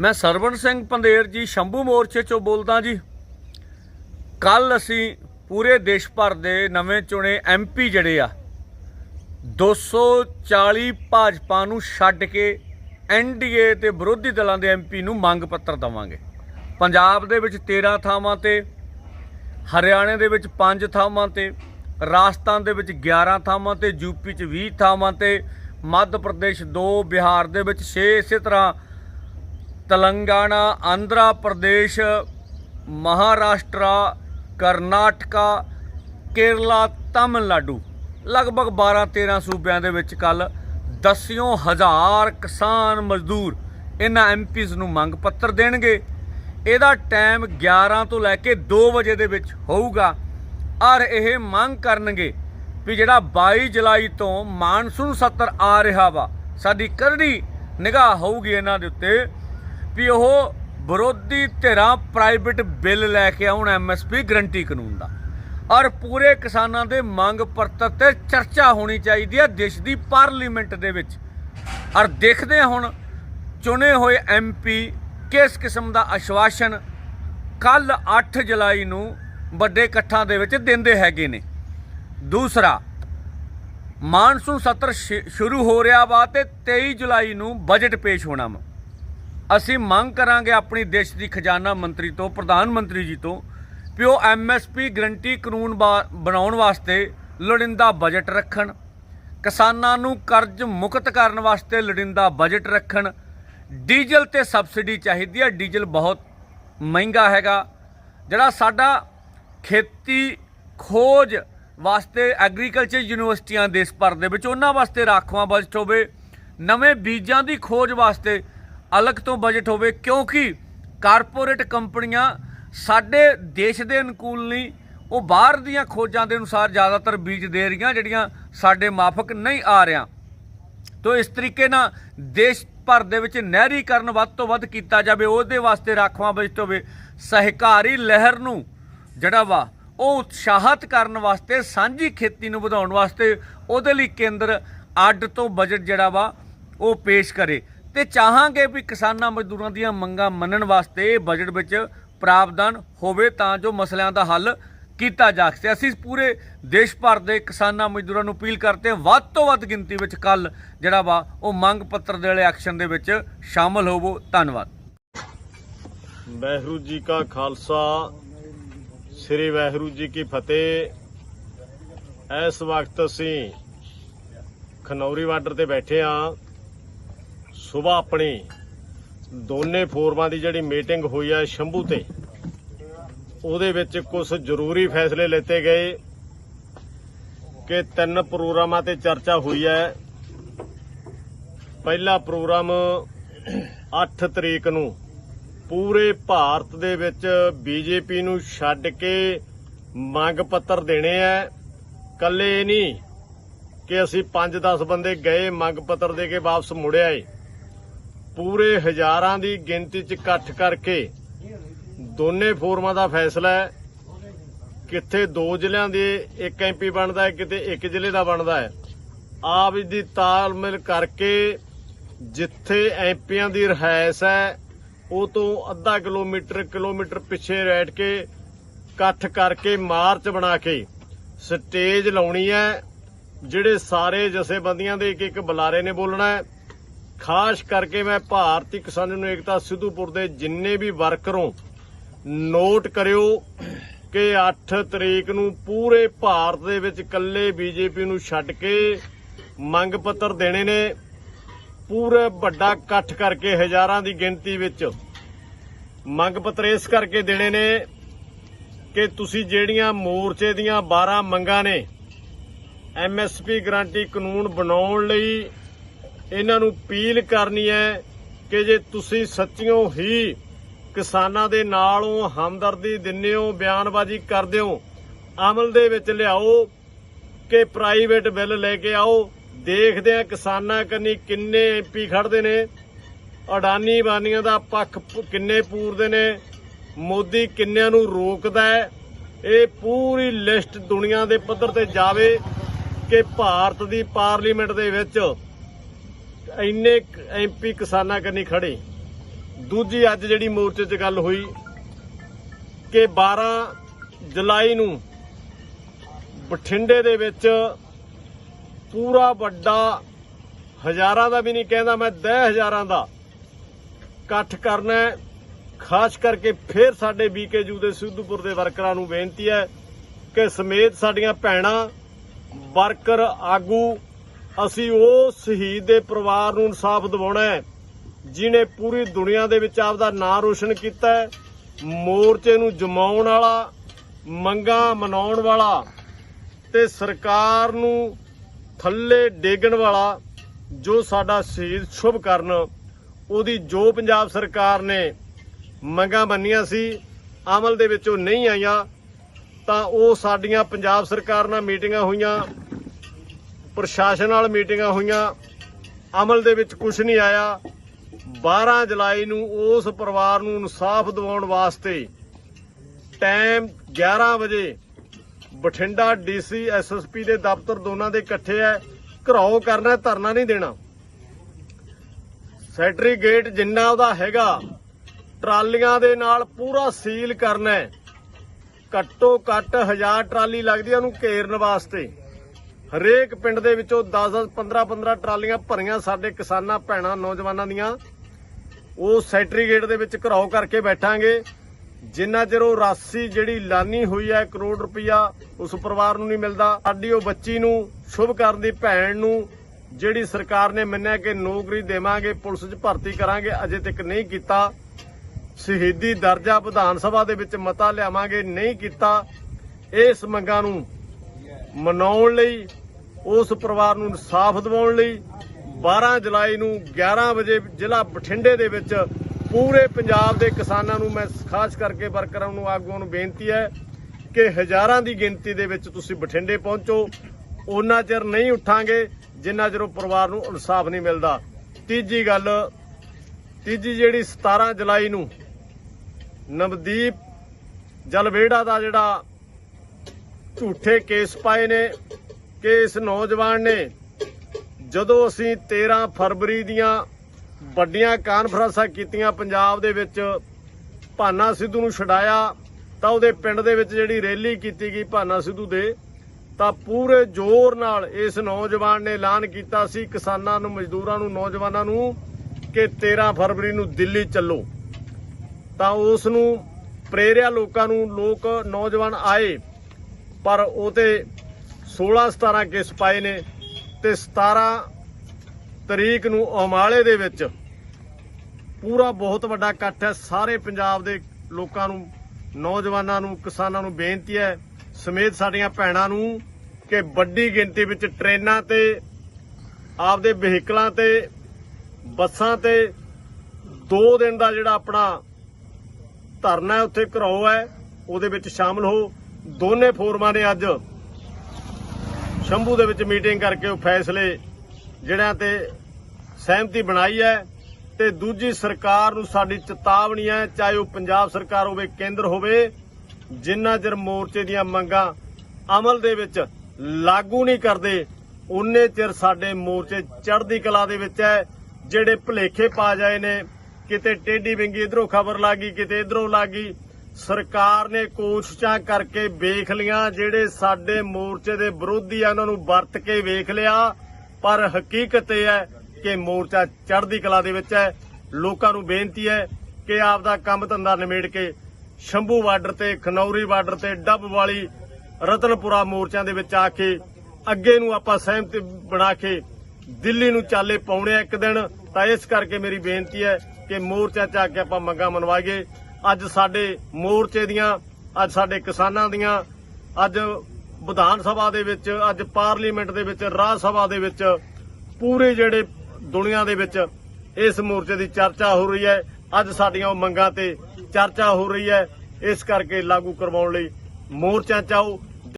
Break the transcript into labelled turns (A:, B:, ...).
A: ਮੈਂ ਸਰਵਣ ਸਿੰਘ ਪੰਦੇਰ ਜੀ ਸ਼ੰਭੂ ਮੋਰਚੇ ਚੋਂ ਬੋਲਦਾ ਜੀ। ਕੱਲ ਅਸੀਂ ਪੂਰੇ ਦੇਸ਼ ਭਰ ਦੇ ਨਵੇਂ ਚੁਣੇ ਐਮਪੀ ਜਿਹੜੇ ਆ 240 ਭਾਜਪਾ ਨੂੰ ਛੱਡ ਕੇ ਐਨਡੀਏ ਤੇ ਵਿਰੋਧੀ ਦਲਾਂ ਦੇ ਐਮਪੀ ਨੂੰ ਮੰਗ ਪੱਤਰ ਦਵਾਂਗੇ। ਪੰਜਾਬ ਦੇ ਵਿੱਚ 13 ਥਾਵਾਂ ਤੇ, ਹਰਿਆਣੇ ਦੇ ਵਿੱਚ 5 ਥਾਵਾਂ ਤੇ, ਰਾਜਸਥਾਨ ਦੇ ਵਿੱਚ 11 ਥਾਵਾਂ ਤੇ ਯੂਪੀ 'ਚ 20 ਥਾਵਾਂ ਤੇ, ਮੱਧ ਪ੍ਰਦੇਸ਼ 2 ਬਿਹਾਰ ਦੇ ਵਿੱਚ 6 ਇਸੇ ਤਰ੍ਹਾਂ ਤੇਲੰਗਾਨਾ, ਆਂਧਰਾ ਪ੍ਰਦੇਸ਼, ਮਹਾਰਾਸ਼ਟਰਾ, ਕਰਨਾਟਕਾ, ਕੇਰਲਾ, ਤਾਮਿਲਨਾਡੂ। ਲਗਭਗ 12 13 ਸੂਬਿਆਂ ਦੇ ਵਿੱਚ ਕੱਲ ਦਸਿਓਂ ਹਜ਼ਾਰ ਕਿਸਾਨ ਮਜ਼ਦੂਰ ਇਹਨਾਂ ਐਮਪੀਜ਼ ਨੂੰ ਮੰਗ ਪੱਤਰ ਦੇਣਗੇ। ਇਹਦਾ ਟਾਈਮ 11 ਤੋਂ ਲੈ ਕੇ 2 ਵਜੇ ਦੇ ਵਿੱਚ ਹੋਊਗਾ। ਔਰ ਇਹ ਮੰਗ ਕਰਨਗੇ ਵੀ ਜਿਹੜਾ 22 ਜੁਲਾਈ ਤੋਂ ਮਾਨਸੂਨ ਸੱਤਰ ਆ ਰਿਹਾ ਵਾ, ਸਾਡੀ ਕਰੜੀ ਨਿਗਾਹ ਹੋਊਗੀ ਇਹਨਾਂ ਦੇ ਉੱਤੇ। ਵੀ ਉਹ ਵਿਰੋਧੀ ਧਿਰਾਂ ਪ੍ਰਾਈਵੇਟ ਬਿੱਲ ਲੈ ਕੇ ਆਉਣ ਐਮਐਸਪੀ ਗਰੰਟੀ ਕਾਨੂੰਨ ਦਾ। ਔਰ ਪੂਰੇ ਕਿਸਾਨਾਂ ਦੇ ਮੰਗ ਪੱਤਰ ਤੇ ਚਰਚਾ ਹੋਣੀ ਚਾਹੀਦੀ ਹੈ ਦੇਸ਼ ਦੀ ਪਾਰਲੀਮੈਂਟ ਦੇ ਵਿੱਚ। ਔਰ ਦੇਖਦੇ ਹਾਂ ਹੁਣ ਚੁਣੇ ਹੋਏ ਐਮਪੀ ਕਿਸ ਕਿਸਮ ਦਾ ਆਸ਼ਵਾਸਨ ਕੱਲ 8 ਜੁਲਾਈ ਨੂੰ ਵੱਡੇ ਇਕੱਠਾਂ ਦੇ ਵਿੱਚ ਦਿੰਦੇ ਹੈਗੇ ਨੇ। ਦੂਸਰਾ, ਮਾਨਸੂਨ ਸੱਤਰ ਸ਼ੁਰੂ ਹੋ ਰਿਹਾ ਵਾ ਤੇ 23 ਜੁਲਾਈ ਨੂੰ ਬਜਟ ਪੇਸ਼ ਹੋਣਾ ਵਾ। ਅਸੀਂ ਮੰਗ ਕਰਾਂਗੇ ਆਪਣੀ ਦੇਸ਼ ਦੀ ਖਜ਼ਾਨਾ ਮੰਤਰੀ ਤੋਂ, ਪ੍ਰਧਾਨ ਮੰਤਰੀ ਜੀ ਤੋਂ, ਵੀ ਉਹ ਐਮਐਸਪੀ ਗਰੰਟੀ ਕਾਨੂੰਨ ਬਾ- ਬਣਾਉਣ ਵਾਸਤੇ ਲੋੜੀਂਦਾ ਬਜਟ ਰੱਖਣ, ਕਿਸਾਨਾਂ ਨੂੰ ਕਰਜ਼ ਮੁਕਤ ਕਰਨ ਵਾਸਤੇ ਲੋੜੀਂਦਾ ਬਜਟ ਰੱਖਣ, ਡੀਜ਼ਲ ਤੇ ਸਬਸਿਡੀ ਚਾਹੀਦੀ ਹੈ ਡੀਜ਼ਲ ਬਹੁਤ ਮਹਿੰਗਾ ਹੈਗਾ, ਜਿਹੜਾ ਸਾਡਾ ਖੇਤੀ ਖੋਜ ਵਾਸਤੇ ਐਗਰੀਕਲਚਰ ਯੂਨੀਵਰਸਿਟੀਆਂ ਦੇਸ਼ ਭਰ ਦੇ ਵਿੱਚ ਉਹਨਾਂ ਵਾਸਤੇ ਰਾਖਵਾਂ ਬਜਟ ਹੋਵੇ, ਨਵੇਂ ਬੀਜਾਂ ਦੀ ਖੋਜ ਵਾਸਤੇ ਅਲੱਗ ਤੋਂ ਬਜਟ ਹੋਵੇ, ਕਿਉਂਕਿ ਕਾਰਪੋਰੇਟ ਕੰਪਨੀਆਂ ਸਾਡੇ ਦੇਸ਼ ਦੇ ਅਨੁਕੂਲ ਨਹੀਂ, ਉਹ ਬਾਹਰ ਦੀਆਂ ਖੋਜਾਂ ਦੇ ਅਨੁਸਾਰ ਜ਼ਿਆਦਾਤਰ ਬੀਜ ਦੇ ਰਹੀਆਂ, ਜਿਹੜੀਆਂ ਸਾਡੇ ਮਾਫਕ ਨਹੀਂ ਆ ਰਿਆਂ ਤੋ ਇਸ ਤਰੀਕੇ ਨਾਲ ਦੇਸ਼ ਭਰ ਦੇ ਵਿੱਚ ਨਹਿਰੀਕਰਨ ਵੱਧ ਤੋਂ ਵੱਧ ਕੀਤਾ ਜਾਵੇ, ਉਹਦੇ ਵਾਸਤੇ ਰਾਖਵਾਂ ਬਜਟ ਹੋਵੇ, ਸਹਿਕਾਰੀ ਲਹਿਰ ਨੂੰ ਜਿਹੜਾ ਵਾ, ਉਹ ਉਤਸ਼ਾਹਤ ਕਰਨ ਵਾਸਤੇ, ਸਾਂਝੀ ਖੇਤੀ ਨੂੰ ਵਧਾਉਣ ਵਾਸਤੇ ਉਹਦੇ ਲਈ ਕੇਂਦਰ ਅੱਡ ਤੋਂ ਬਜਟ ਜਿਹੜਾ ਵਾ, ਉਹ ਪੇਸ਼ ਕਰੇ। ਤੇ ਚਾਹਾਂਗੇ ਵੀ ਕਿਸਾਨਾਂ ਮਜ਼ਦੂਰਾਂ ਦੀਆਂ ਮੰਗਾਂ ਮੰਨਣ ਵਾਸਤੇ ਇਹ ਬਜਟ ਵਿੱਚ ਪ੍ਰਾਵਧਾਨ ਹੋਵੇ ਤਾਂ ਜੋ ਮਸਲਿਆਂ ਦਾ ਹੱਲ ਕੀਤਾ ਜਾ ਸਕੇ। ਅਸੀਂ ਪੂਰੇ ਦੇਸ਼ ਭਰ ਦੇ ਕਿਸਾਨਾਂ ਮਜ਼ਦੂਰਾਂ ਨੂੰ ਅਪੀਲ ਕਰਦੇ ਹਾਂ, ਵੱਧ ਤੋਂ ਵੱਧ ਗਿਣਤੀ ਵਿੱਚ ਕੱਲ ਜਿਹੜਾ ਵਾ ਉਹ ਮੰਗ ਪੱਤਰ ਦੇ ਵਾਲੇ ਐਕਸ਼ਨ ਦੇ ਵਿੱਚ ਸ਼ਾਮਲ ਹੋਵੋ। ਧੰਨਵਾਦ।
B: ਵਾਹਿਗੁਰੂ ਜੀ ਕਾ ਖਾਲਸਾ, ਸ੍ਰੀ ਵਾਹਿਗੁਰੂ ਜੀ ਕੀ ਫਤਿਹ। ਇਸ ਵਕਤ ਅਸੀਂ ਖਨੌਰੀ ਬਾਰਡਰ ਤੇ ਬੈਠੇ ਆ ਸਵੇਰ ਆਪਣੀ ਦੋਨੇ ਫੋਰਮਾਂ ਦੀ ਜਿਹੜੀ ਮੀਟਿੰਗ ਹੋਈ ਹੈ ਸ਼ੰਭੂ ਤੇ, ਉਹਦੇ ਵਿੱਚ ਕੁਝ ਜ਼ਰੂਰੀ ਫੈਸਲੇ ਲਿੱਤੇ ਗਏ ਕਿ ਤਿੰਨ ਪ੍ਰੋਗਰਾਮਾਂ ਤੇ ਚਰਚਾ ਹੋਈ ਹੈ। ਪਹਿਲਾ ਪ੍ਰੋਗਰਾਮ 8 ਤਰੀਕ ਨੂੰ ਪੂਰੇ ਭਾਰਤ ਦੇ ਵਿੱਚ ਬੀਜੇਪੀ ਨੂੰ ਛੱਡ ਕੇ ਮੰਗ ਪੱਤਰ ਦੇਣੇ ਆ ਕੱਲੇ ਇਹ ਨਹੀਂ ਕਿ ਅਸੀਂ 5-10 ਬੰਦੇ ਗਏ, ਮੰਗ ਪੱਤਰ ਦੇ ਕੇ ਵਾਪਸ ਮੁੜਿਆ ਏ। ਪੂਰੇ ਹਜ਼ਾਰਾਂ ਦੀ ਗਿਣਤੀ 'ਚ ਇਕੱਠ ਕਰਕੇ ਦੋਨੇ ਫੋਰਮਾਂ ਦਾ ਫੈਸਲਾ ਹੈ। ਕਿੱਥੇ ਦੋ ਜ਼ਿਲ੍ਹਿਆਂ ਦੇ ਇੱਕ ਐਮਪੀ ਬਣਦਾ ਹੈ, ਕਿਤੇ ਇੱਕ ਜ਼ਿਲ੍ਹੇ ਦਾ ਬਣਦਾ ਹੈ। ਆਪ ਦੀ ਤਾਲਮੇਲ ਕਰਕੇ ਜਿੱਥੇ ਐਮਪੀਆਂ ਦੀ ਰਹਿਸ ਹੈ, ਉਹ ਤੋਂ ਅੱਧਾ ਕਿਲੋਮੀਟਰ ਕਿਲੋਮੀਟਰ ਪਿੱਛੇ ਰੈਟ ਕੇ ਇਕੱਠ ਕਰਕੇ ਮਾਰਚ ਬਣਾ ਕੇ ਸਟੇਜ ਲਾਉਣੀ ਹੈ, ਜਿਹੜੇ ਸਾਰੇ ਜਥੇਬੰਦੀਆਂ ਦੇ ਇੱਕ ਇੱਕ ਬੁਲਾਰੇ ਨੇ ਬੋਲਣਾ ਹੈ। ਖਾਸ ਕਰਕੇ ਮੈਂ ਭਾਰਤੀ ਕਿਸਾਨ ਨੂੰ ਏਕਤਾ ਸਿੱਧੂਪੁਰ ਦੇ ਜਿੰਨੇ ਵੀ ਵਰਕਰੋਂ ਨੋਟ ਕਰਿਓ ਕਿ 8 ਤਰੀਕ ਨੂੰ ਪੂਰੇ ਭਾਰਤ ਦੇ ਵਿੱਚ ਇਕੱਲੇ ਬੀਜੇਪੀ ਨੂੰ ਛੱਡ ਕੇ ਮੰਗ ਪੱਤਰ ਦੇਣੇ ਨੇ। ਪੂਰੇ ਵੱਡਾ ਇਕੱਠ ਕਰਕੇ ਹਜ਼ਾਰਾਂ ਦੀ ਗਿਣਤੀ ਵਿੱਚ ਮੰਗ ਪੱਤਰ ਇਸ ਕਰਕੇ ਦੇਣੇ ਨੇ ਕਿ ਤੁਸੀਂ ਜਿਹੜੀਆਂ ਮੋਰਚੇ ਦੀਆਂ 12 ਮੰਗਾਂ ਨੇ ਐਮਐਸਪੀ ਗਰੰਟੀ ਕਾਨੂੰਨ ਬਣਾਉਣ ਲਈ ਇਹਨਾਂ ਨੂੰ ਅਪੀਲ ਕਰਨੀ ਹੈ ਕਿ ਜੇ ਤੁਸੀਂ ਸੱਚਿਓ ਹੀ ਕਿਸਾਨਾਂ ਦੇ ਨਾਲੋਂ ਹਮਦਰਦੀ ਦਿੰਦੇ ਹੋ ਬਿਆਨਬਾਜ਼ੀ ਕਰਦੇ ਹੋ ਅਮਲ ਦੇ ਵਿੱਚ ਲਿਆਓ ਕਿ ਪ੍ਰਾਈਵੇਟ ਬਿੱਲ ਲੈ ਕੇ ਆਓ। ਦੇਖਦੇ ਆ ਕਿਸਾਨਾਂ ਕੰਨੀ ਕਿੰਨੇ ਐਮਪੀ ਖੜਦੇ ਨੇ, ਅਡਾਨੀ ਬਾਨੀਆਂ ਦਾ ਪੱਖ ਕਿੰਨੇ ਪੂਰਦੇ ਨੇ, ਮੋਦੀ ਕਿੰਨਿਆਂ ਨੂੰ ਰੋਕਦਾ ਹੈ। ਇਹ ਪੂਰੀ ਲਿਸਟ ਦੁਨੀਆ ਦੇ ਪੱਧਰ ਤੇ ਜਾਵੇ ਕਿ ਭਾਰਤ ਦੀ ਪਾਰਲੀਮੈਂਟ ਦੇ ਵਿੱਚ ਇੰਨੇ ਐਮਪੀ ਕਿਸਾਨਾਂ ਕੰਨੀ ਖੜੇ। ਦੂਜੀ ਅੱਜ ਜਿਹੜੀ ਮੋਰਚੇ 'ਚ ਗੱਲ ਹੋਈ ਕਿ 12 ਜੁਲਾਈ ਨੂੰ ਬਠਿੰਡੇ ਦੇ ਵਿੱਚ ਪੂਰਾ ਵੱਡਾ ਹਜ਼ਾਰਾਂ ਦਾ ਵੀ ਨਹੀਂ ਕਹਿੰਦਾ, ਮੈਂ 10 ਹਜ਼ਾਰਾਂ ਦਾ ਇਕੱਠ ਕਰਨਾ ਖਾਸ ਕਰਕੇ ਫਿਰ ਸਾਡੇ ਬੀਕੇਯੂ ਦੇ ਸਿੱਧੂਪੁਰ ਦੇ ਵਰਕਰਾਂ ਨੂੰ ਬੇਨਤੀ ਹੈ ਕਿ ਸਮੇਤ ਸਾਡੀਆਂ ਭੈਣਾਂ, ਵਰਕਰ, ਆਗੂ ਅਸੀਂ ਉਹ ਸ਼ਹੀਦ ਦੇ ਪਰਿਵਾਰ ਨੂੰ ਇਨਸਾਫ ਦਿਵਾਉਣਾ ਹੈ, ਜਿਨੇ ਪੂਰੀ ਦੁਨੀਆ ਦੇ ਵਿੱਚ ਆਪਦਾ ਨਾਂ ਰੋਸ਼ਨ ਕੀਤਾ ਹੈ, ਮੋਰਚੇ ਨੂੰ ਜਮਾਉਣ ਵਾਲਾ, ਮੰਗਾਂ ਮਨਾਉਣ ਵਾਲਾ ਤੇ ਸਰਕਾਰ ਨੂੰ ਥੱਲੇ ਡੇਗਣ ਵਾਲਾ ਜੋ ਸਾਡਾ ਸ਼ਹੀਦ ਸ਼ੁਭ ਕਰਨ, ਉਹਦੀ ਜੋ ਪੰਜਾਬ ਸਰਕਾਰ ਨੇ ਮੰਗਾਂ ਮੰਨੀਆਂ ਸੀ, ਅਮਲ ਦੇ ਵਿੱਚ ਉਹ ਨਹੀਂ ਆਈਆਂ, ਤਾਂ ਉਹ ਸਾਡੀਆਂ ਪੰਜਾਬ ਸਰਕਾਰ ਨਾਲ ਮੀਟਿੰਗਾਂ ਹੋਈਆਂ ਪ੍ਰਸ਼ਾਸਨ ਨਾਲ ਮੀਟਿੰਗਾਂ ਹੋਈਆਂ, ਅਮਲ ਦੇ ਵਿੱਚ ਕੁਝ ਨਹੀਂ ਆਇਆ। 12 ਜੁਲਾਈ ਨੂੰ ਉਸ ਪਰਿਵਾਰ ਨੂੰ ਇਨਸਾਫ ਦਿਵਾਉਣ ਵਾਸਤੇ ਟਾਈਮ 11 ਵਜੇ ਬਠਿੰਡਾ ਡੀਸੀ ਐਸਐਸਪੀ ਦੇ ਦਫ਼ਤਰ ਦੋਨਾਂ ਦੇ ਇਕੱਠੇ ਹੈ ਘਰਾਓ ਕਰਨਾ ਧਰਨਾ ਨਹੀਂ ਦੇਣਾ। ਸੈਟਰੀ ਗੇਟ ਜਿੰਨਾ ਉਹਦਾ ਹੈਗਾ, ਟਰਾਲੀਆਂ ਦੇ ਨਾਲ ਪੂਰਾ ਸੀਲ ਕਰਨਾ ਘੱਟੋ ਘੱਟ 1000 ਟਰਾਲੀ ਲੱਗਦੀ ਉਹਨੂੰ ਘੇਰਨ ਵਾਸਤੇ। ਹਰੇਕ ਪਿੰਡ ਦੇ ਵਿੱਚੋਂ 10 15 15 ਟਰਾਲੀਆਂ ਭਰੀਆਂ ਸਾਡੇ ਕਿਸਾਨਾਂ, ਭੈਣਾਂ, ਨੌਜਵਾਨਾਂ ਦੀਆਂ। ਉਹ ਸੈਕਟਰੀ ਗੇਟ ਦੇ ਵਿੱਚ ਘਰਾਓ ਕਰਕੇ ਬੈਠਾਂਗੇ। ਜਿੰਨਾ ਚਿਰ ਉਹ ਰਾਸ਼ੀ ਜਿਹੜੀ ਲਾਨੀ ਹੋਈ ਹੈ ਕਰੋੜ ਰੁਪਇਆ ਉਸ ਪਰਿਵਾਰ ਨੂੰ ਨਹੀਂ ਮਿਲਦਾ। ਸਾਡੀ ਉਹ ਬੱਚੀ ਨੂੰ, ਸ਼ੁਭ ਕਰਨ ਦੀ ਭੈਣ ਨੂੰ, ਜਿਹੜੀ ਸਰਕਾਰ ਨੇ ਮੰਨਿਆ ਕਿ ਨੌਕਰੀ ਦੇਵਾਂਗੇ, ਪੁਲਿਸ 'ਚ ਭਰਤੀ ਕਰਾਂਗੇ, ਅਜੇ ਤੱਕ ਨਹੀਂ ਕੀਤਾ। ਸ਼ਹੀਦੀ ਦਰਜਾ ਵਿਧਾਨ ਸਭਾ ਦੇ ਵਿੱਚ ਮਤਾ ਲਿਆਵਾਂਗੇ, ਨਹੀਂ ਕੀਤਾ। ਇਸ ਮੰਗਾਂ ਨੂੰ ਮਨਾਉਣ ਲਈ ਉਸ ਪਰਿਵਾਰ ਨੂੰ ਇਨਸਾਫ ਦਿਵਾਉਣ ਲਈ 12 ਜੁਲਾਈ ਨੂੰ 11 ਵਜੇ ਜ਼ਿਲ੍ਹਾ ਬਠਿੰਡੇ ਦੇ ਵਿੱਚ ਪੂਰੇ ਪੰਜਾਬ ਦੇ ਕਿਸਾਨਾਂ ਨੂੰ ਮੈਂ ਖਾਸ ਕਰਕੇ ਵਰਕਰਾਂ ਨੂੰ ਆਗੂਆਂ ਨੂੰ ਬੇਨਤੀ ਹੈ ਕਿ ਹਜ਼ਾਰਾਂ ਦੀ ਗਿਣਤੀ ਦੇ ਵਿੱਚ ਤੁਸੀਂ ਬਠਿੰਡੇ ਪਹੁੰਚੋ। ਉਹਨਾਂ ਚਿਰ ਨਹੀਂ ਉੱਠਾਂਗੇ, ਜਿੰਨਾ ਚਿਰ ਉਹ ਪਰਿਵਾਰ ਨੂੰ ਇਨਸਾਫ ਨਹੀਂ ਮਿਲਦਾ। ਤੀਜੀ ਗੱਲ, ਤੀਜੀ ਜਿਹੜੀ 17 ਜੁਲਾਈ ਨੂੰ ਨਵਦੀਪ ਜਲਵੇੜਾ ਦਾ ਜਿਹੜਾ ਝੂਠੇ ਕੇਸ ਪਾਏ ਨੇ ਕਿ ਇਸ ਨੌਜਵਾਨ ਨੇ ਜਦੋਂ ਅਸੀਂ 13 ਫਰਵਰੀ ਦੀਆਂ ਵੱਡੀਆਂ ਕਾਨਫਰੰਸਾਂ ਕੀਤੀਆਂ, ਪੰਜਾਬ ਦੇ ਵਿੱਚ ਭਾਨਾ ਸਿੱਧੂ ਨੂੰ ਛਡਾਇਆ, ਤਾਂ ਉਹਦੇ ਪਿੰਡ ਦੇ ਵਿੱਚ ਜਿਹੜੀ ਰੈਲੀ ਕੀਤੀ ਗਈ ਭਾਨਾ ਸਿੱਧੂ ਦੇ, ਤਾਂ ਪੂਰੇ ਜ਼ੋਰ ਨਾਲ ਇਸ ਨੌਜਵਾਨ ਨੇ ਐਲਾਨ ਕੀਤਾ ਸੀ ਕਿਸਾਨਾਂ ਨੂੰ, ਮਜ਼ਦੂਰਾਂ ਨੂੰ, ਨੌਜਵਾਨਾਂ ਨੂੰ ਕਿ 13 ਫਰਵਰੀ ਨੂੰ ਦਿੱਲੀ ਚੱਲੋ। ਤਾਂ ਉਸ ਨੂੰ ਪ੍ਰੇਰਿਆ ਲੋਕਾਂ ਨੂੰ, ਲੋਕ ਨੌਜਵਾਨ ਆਏ, ਪਰ ਉਹ ਤੇ 16 17 ਕੇਸ ਪਾਏ ਨੇ ਤੇ 17 ਤਰੀਕ ਨੂੰ ਅਮਾਲੇ ਦੇ ਵਿੱਚ ਪੂਰਾ ਬਹੁਤ ਵੱਡਾ ਇਕੱਠ ਹੈ। ਸਾਰੇ ਪੰਜਾਬ ਦੇ ਲੋਕਾਂ ਨੂੰ, ਨੌਜਵਾਨਾਂ ਨੂੰ, ਕਿਸਾਨਾਂ ਨੂੰ ਬੇਨਤੀ ਹੈ, ਸਮੇਤ ਸਾਡੀਆਂ ਭੈਣਾਂ ਨੂੰ ਕਿ ਵੱਡੀ ਗਿਣਤੀ ਵਿੱਚ ਟ੍ਰੇਨਾਂ ਤੇ, ਆਪਦੇ ਵਹੀਕਲਾਂ ਤੇ, ਬੱਸਾਂ ਤੇ 2 ਦਿਨ ਦਾ ਜਿਹੜਾ ਆਪਣਾ ਧਰਨਾ ਉੱਥੇ ਘਰਾਓ ਹੈ, ਉਹਦੇ ਵਿੱਚ ਸ਼ਾਮਲ ਹੋ। ਦੋਨੇ ਫੋਰਮਾਂ ਨੇ ਅੱਜ ਸ਼ੰਭੂ ਦੇ ਵਿੱਚ ਮੀਟਿੰਗ ਕਰਕੇ ਉਹ ਫੈਸਲੇ ਜਿਹੜਿਆਂ ਤੇ ਸਹਿਮਤੀ ਬਣਾਈ ਹੈ ਤੇ ਦੂਜੀ ਸਰਕਾਰ ਨੂੰ ਸਾਡੀ ਚੇਤਾਵਨੀ ਹੈ, ਚਾਹੇ ਉਹ ਪੰਜਾਬ ਸਰਕਾਰ ਹੋਵੇ, ਕੇਂਦਰ ਹੋਵੇ, ਜਿੰਨਾ ਚਿਰ ਮੋਰਚੇ ਦੀਆਂ ਮੰਗਾਂ ਅਮਲ ਦੇ ਵਿੱਚ ਲਾਗੂ ਨਹੀਂ ਕਰਦੇ, ਉਨੇ ਚਿਰ ਸਾਡੇ ਮੋਰਚੇ ਚੜ੍ਹਦੀ ਕਲਾ ਦੇ ਵਿੱਚ ਹੈ, ਜਿਹੜੇ ਭੁਲੇਖੇ ਪਾ ਜਾਏ ਨੇ, ਕਿਤੇ ਟੇਢੀ ਵਿੰਗੀ ਇਧਰੋਂ ਖਬਰ ਲੱਗੀ ਕਿਤੇ ਇਧਰੋਂ ਲੱਗੀ ਸਰਕਾਰ ਨੇ ਕੋਸ਼ਿਸ਼ਾਂ ਕਰਕੇ ਵੇਖ ਲੀਆਂ ਜਿਹੜੇ ਸਾਡੇ ਮੋਰਚੇ ਦੇ ਵਿਰੋਧੀ ਆ, ਉਹਨਾਂ ਨੂੰ ਵਰਤ ਕੇ ਵੇਖ ਲਿਆ। ਪਰ ਹਕੀਕਤ ਇਹ ਹੈ ਕਿ ਮੋਰਚਾ ਚੜ੍ਹਦੀ ਕਲਾ ਦੇ ਵਿੱਚ ਹੈ। ਲੋਕਾਂ ਨੂੰ ਬੇਨਤੀ ਹੈ ਕਿ ਆਪ ਦਾ ਕੰਮ ਧੰਦਾ ਨਿਮੇੜ ਕੇ ਸ਼ੰਭੂ ਬਾਰਡਰ ਤੇ, ਖਨੌਰੀ ਬਾਰਡਰ ਤੇ, ਡੱਬ ਵਾਲੀ ਰਤਨਪੁਰਾ ਮੋਰਚਿਆਂ ਦੇ ਵਿੱਚ ਆ ਕੇ ਅੱਗੇ ਨੂੰ ਆਪਾਂ ਸਹਿਮਤੀ ਬਣਾ ਕੇ ਦਿੱਲੀ ਨੂੰ ਚਾਲੇ ਪਾਉਣੇ ਆ ਇੱਕ ਦਿਨ। ਤਾਂ ਇਸ ਕਰਕੇ ਮੇਰੀ ਬੇਨਤੀ ਹੈ ਕਿ ਮੋਰਚਾ ਚ ਆ ਕੇ ਆਪਾਂ ਮੰਗਾਂ ਮਨਵਾਈਏ। ਅੱਜ ਸਾਡੇ ਮੋਰਚੇ ਦੀਆਂ, ਅੱਜ ਸਾਡੇ ਕਿਸਾਨਾਂ ਦੀਆਂ, ਅੱਜ ਵਿਧਾਨ ਸਭਾ ਦੇ ਵਿੱਚ, ਅੱਜ ਪਾਰਲੀਮੈਂਟ ਦੇ ਵਿੱਚ, ਰਾਜ ਸਭਾ ਦੇ ਵਿੱਚ, ਪੂਰੇ ਜਿਹੜੇ ਦੁਨੀਆ ਦੇ ਵਿੱਚ ਇਸ ਮੋਰਚੇ ਦੀ ਚਰਚਾ ਹੋ ਰਹੀ ਹੈ। ਅੱਜ ਸਾਡੀਆਂ ਉਹ ਮੰਗਾਂ ਤੇ ਚਰਚਾ ਹੋ ਰਹੀ ਹੈ। ਇਸ ਕਰਕੇ ਲਾਗੂ ਕਰਵਾਉਣ ਲਈ ਮੋਰਚਾ ਚਾਓ